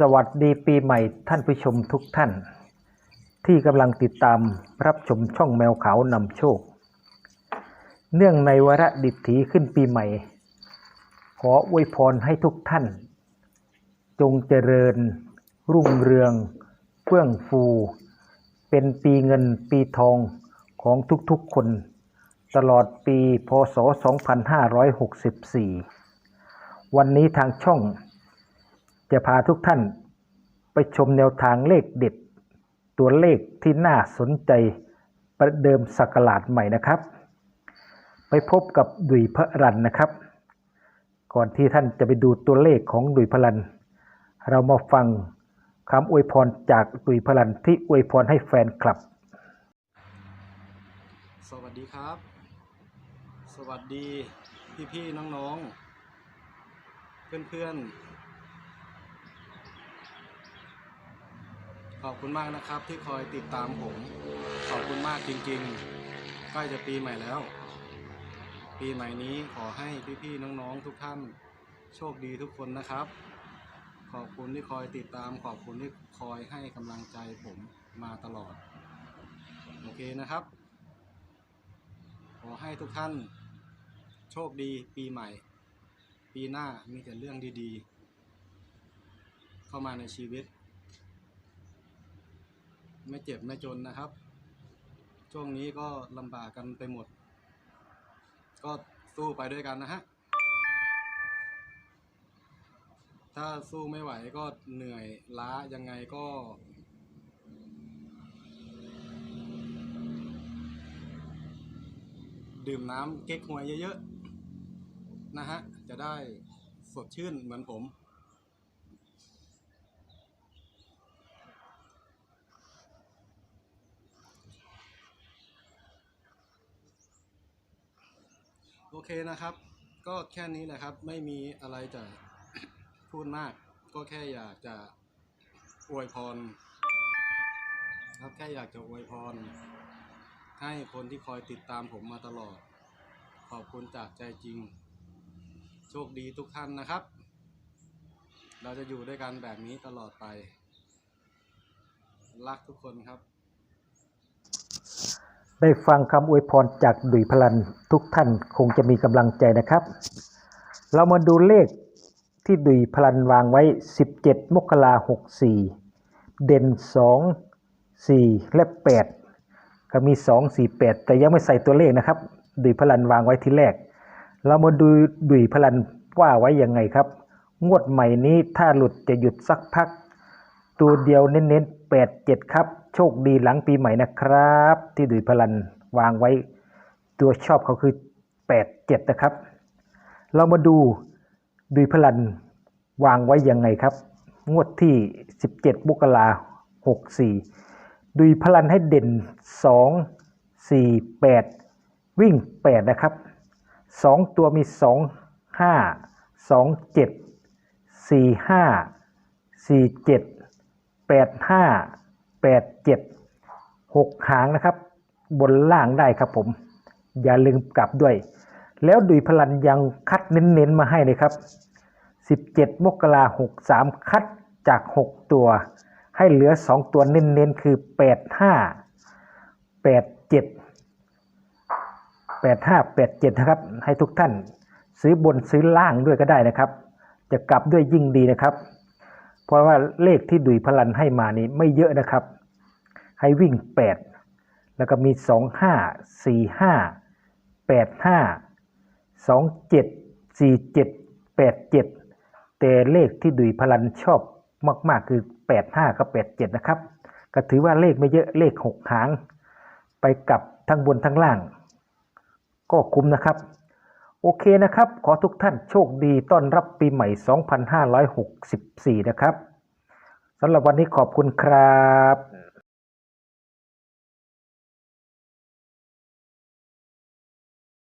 สวัสดีปีใหม่ท่านผู้ชมทุกท่าน ที่กำลังติดตามรับชมช่องแมวขาวนำโชค เนื่องในวาระดิถีขึ้นปีใหม่ ขออวยพรให้ทุกท่าน จงเจริญ รุ่งเรืองเฟื่องฟู เป็นปีเงินปีทองของทุกๆคน ตลอดปีพศ 2564 วันนี้ทางช่อง จะพาทุกท่านไปชมแนวทางเลขเด็ด ตัวเลขที่น่าสนใจประเดิมสักราชใหม่นะครับ ไปพบกับดุยพระรันนะครับ ก่อนที่ท่านจะไปดูตัวเลขของดุยพระรัน เรามาฟังคำอวยพรจากดุยพระรันที่อวยพรให้แฟนคลับ สวัสดีครับ สวัสดีพี่ๆน้องๆ เพื่อนๆ อบคุณมากนะครับที่คอยติดตามผม ขอบคุณมากจริงๆ ใกล้จะปีใหม่แล้ว ปีใหม่นี้ขอให้พี่ๆน้องๆทุกท่านโชคดีทุกคนนะครับ ขอบคุณที่คอยติดตาม ขอบคุณที่คอยให้กำลังใจผมมาตลอด โอเคนะครับ ขอให้ทุกท่าน โชคดีปีใหม่ ปีหน้ามีแต่เรื่องดีๆ เข้ามาในชีวิต ไม่เจ็บไม่จนนะครับ ช่วงนี้ก็ลำบากกันไปหมด ก็สู้ไปด้วยกันนะฮะ ถ้าสู้ไม่ไหวก็เหนื่อยล้ายังไงก็ ดื่มน้ำเก๊กฮวยเยอะๆ นะฮะ จะได้สดชื่นเหมือนผม โอเคนะครับ ก็แค่นี้แหละครับ ไม่มีอะไรจะพูดมาก ก็แค่อยากจะอวยพร ครับแค่อยากจะอวยพร ให้คนที่คอยติดตามผมมาตลอด ขอบคุณจากใจจริง โชคดีทุกท่านนะครับ เราจะอยู่ด้วยกันแบบนี้ตลอดไป รักทุกคนครับ ได้ฟังคำอวยพรจากดุยพลันทุกท่านคงจะมีกำลังใจนะครับ เรามาดูเลขที่ดุยพลันวางไว้ 17 มกราหกสี่เด่น 2 4 และ 8 ก็มี 2 4 8 แต่ยังไม่ใส่ตัวเลขนะครับ ดุยพลันวางไว้ที่แรก เรามาดูดุยพลันว่าไว้ยังไงครับ งวดใหม่นี้ถ้าหลุดจะหยุดสักพัก ตัวเดียวเน้นๆ8 7ครับ โชคดีหลังปีใหม่นะครับ ที่ดุยพลันวางไว้ ตัวชอบเขาคือ8 7นะครับ เรามาดูดุยพลันวางไว้ยังไงครับ งวดที่ 17มกราหกสี่ดุยพลันให้เด่น 2 4 8 วิ่ง 8 นะครับ 2 ตัวมี 2 5 2 7 4 5 4 7 8 5 8 7 6หางนะครับ บนล่างได้ครับผม อย่าลืมกลับด้วย แล้วดุยพลันยังคัดเน้นๆมาให้เลยครับ 17 มกราหกสามคัดจาก 6 ตัว ให้เหลือ 2 ตัวเน้นๆ คือ 8 5 8 7 8 5 8 7 นะครับ ให้ทุกท่านซื้อบนซื้อล่างด้วยก็ได้นะครับ จะกลับด้วยยิ่งดีนะครับ เพราะว่าเลขที่ดุยพลันให้มานี่ไม่เยอะนะครับ ให้วิ่ง 8 แล้วก็มี 2 5 4 5 8 5 2 7 4 7 8 7 แต่เลขที่ดุยพลันชอบมาก ๆ คือ 8 5 กับ 8 7 นะครับ ก็ถือว่าเลขไม่เยอะเลข 6 หาง ไปกลับทั้งบนทั้งล่าง ก็คุ้มนะครับ โอเคนะครับ ขอทุกท่านโชคดีต้อนรับปีใหม่ 2564 นะครับสำหรับวันนี้ขอบคุณครับ